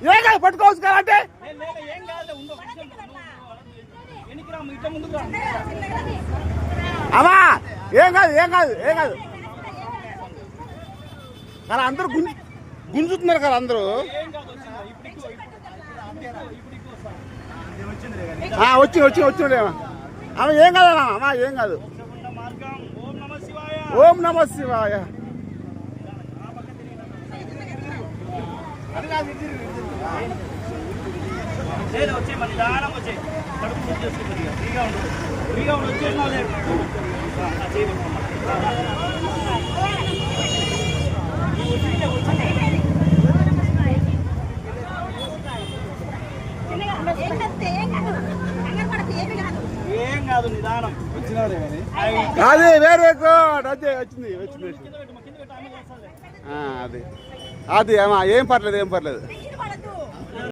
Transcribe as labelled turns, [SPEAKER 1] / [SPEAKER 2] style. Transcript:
[SPEAKER 1] ఏం కాదు పట్టుకోవచ్చు కదా అంటే?
[SPEAKER 2] లే, ఏం
[SPEAKER 1] కాదు ఏం కాదు ఏం కాదు. కానీ అందరూ గుంజు గుంజుతున్నారు కదా అందరూ.
[SPEAKER 2] కాదు
[SPEAKER 1] వచ్చి వచ్చి వచ్చి అమ్మ. ఏం కాదమ్మా అమ్మా ఏం కాదు.
[SPEAKER 2] ఓం నమ శివాయ
[SPEAKER 1] ఓం నమ శివాయ
[SPEAKER 2] లేదు వచ్చే మన నిదానం వచ్చే. కడుపు కొద్దిగా ఫ్రీగా ఉండు. ఫ్రీగా లేదు. ఏం కాదు నిదానం.
[SPEAKER 1] అది వేరే అదే వచ్చింది వచ్చింది.
[SPEAKER 2] పెట్టు పెట్టు
[SPEAKER 1] అది. అది అమ్మా ఏం పర్లేదు ఏం పర్లేదు